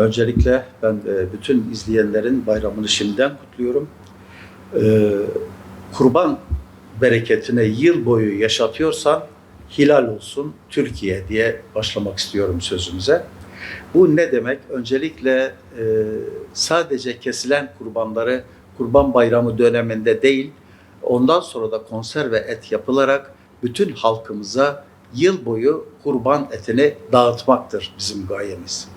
öncelikle ben e, bütün izleyenlerin bayramını şimdiden kutluyorum. Ee, kurban bereketine yıl boyu yaşatıyorsan hilal olsun Türkiye diye başlamak istiyorum sözümüze. Bu ne demek? Öncelikle e, sadece kesilen kurbanları Kurban Bayramı döneminde değil, ondan sonra da konserve et yapılarak bütün halkımıza yıl boyu kurban etini dağıtmaktır bizim gayemiz.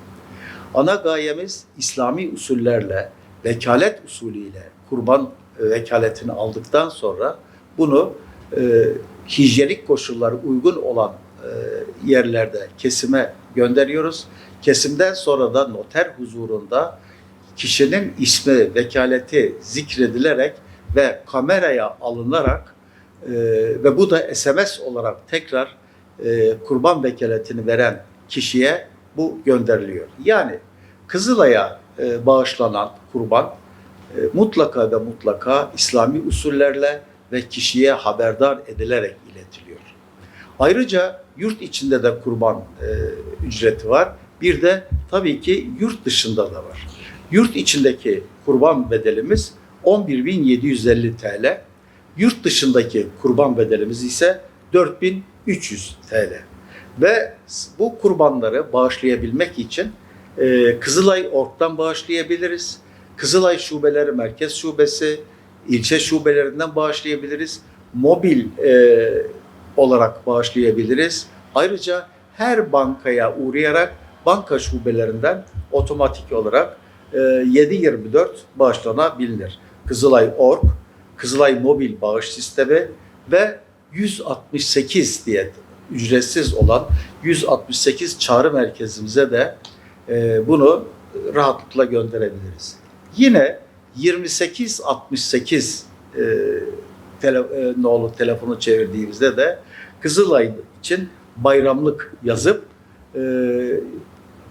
Ana gayemiz İslami usullerle, vekalet usulüyle kurban e, vekaletini aldıktan sonra bunu e, hijyenik koşulları uygun olan e, yerlerde kesime gönderiyoruz. Kesimden sonra da noter huzurunda kişinin ismi, vekaleti zikredilerek ve kameraya alınarak e, ve bu da SMS olarak tekrar e, kurban vekaletini veren kişiye bu gönderiliyor. Yani Kızılay'a e, bağışlanan kurban e, mutlaka ve mutlaka İslami usullerle ve kişiye haberdar edilerek iletiliyor. Ayrıca yurt içinde de kurban e, ücreti var. Bir de tabii ki yurt dışında da var. Yurt içindeki kurban bedelimiz 11.750 TL. Yurt dışındaki kurban bedelimiz ise 4300 TL. Ve bu kurbanları bağışlayabilmek için e, Kızılay Ork'tan bağışlayabiliriz. Kızılay Şubeleri Merkez Şubesi, ilçe şubelerinden bağışlayabiliriz. Mobil e, olarak bağışlayabiliriz. Ayrıca her bankaya uğrayarak banka şubelerinden otomatik olarak e, 7-24 bağışlanabilir. Kızılay Ork, Kızılay Mobil Bağış Sistemi ve 168 diye ücretsiz olan 168 çağrı merkezimize de e, bunu rahatlıkla gönderebiliriz. Yine 2868 e, tele, e, nolu telefonu çevirdiğimizde de Kızılay için bayramlık yazıp e,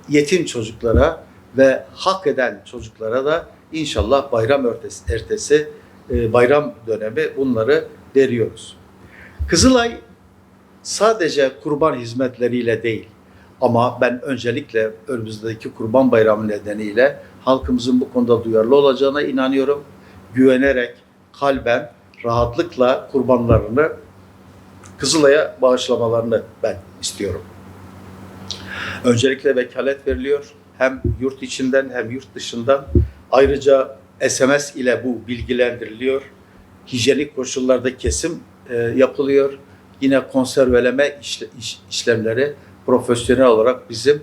yetim çocuklara ve hak eden çocuklara da inşallah bayram ertesi, ertesi e, bayram dönemi bunları veriyoruz. Kızılay sadece kurban hizmetleriyle değil ama ben öncelikle önümüzdeki kurban bayramı nedeniyle halkımızın bu konuda duyarlı olacağına inanıyorum. Güvenerek, kalben, rahatlıkla kurbanlarını Kızılay'a bağışlamalarını ben istiyorum. Öncelikle vekalet veriliyor. Hem yurt içinden hem yurt dışından. Ayrıca SMS ile bu bilgilendiriliyor. Hijyenik koşullarda kesim e, yapılıyor. Yine konserveleme işle, iş, işlemleri profesyonel olarak bizim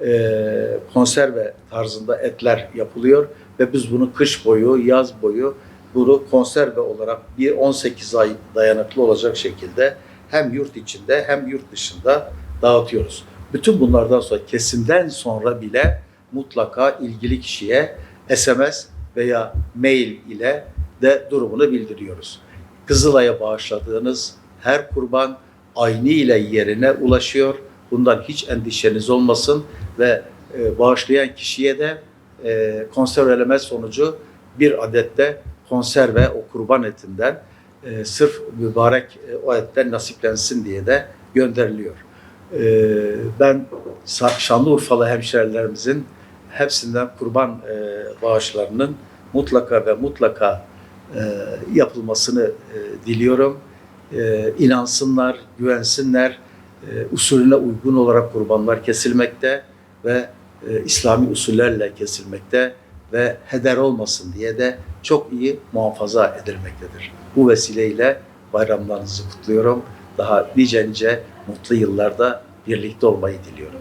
e, konserve tarzında etler yapılıyor ve biz bunu kış boyu, yaz boyu bunu konserve olarak bir 18 ay dayanıklı olacak şekilde hem yurt içinde hem yurt dışında dağıtıyoruz. Bütün bunlardan sonra kesimden sonra bile mutlaka ilgili kişiye SMS veya mail ile de durumunu bildiriyoruz. Kızılay'a bağışladığınız her kurban aynı ile yerine ulaşıyor. Bundan hiç endişeniz olmasın ve e, bağışlayan kişiye de e, konserveleme sonucu bir adette konserve o kurban etinden e, sırf mübarek e, o etten nasiplensin diye de gönderiliyor. E, ben Şanlıurfalı hemşerilerimizin hepsinden kurban e, bağışlarının mutlaka ve mutlaka e, yapılmasını e, diliyorum. E, inansınlar, güvensinler. E, usulüne uygun olarak kurbanlar kesilmekte ve e, İslami usullerle kesilmekte ve heder olmasın diye de çok iyi muhafaza edilmektedir. Bu vesileyle bayramlarınızı kutluyorum. Daha nice nice mutlu yıllarda birlikte olmayı diliyorum.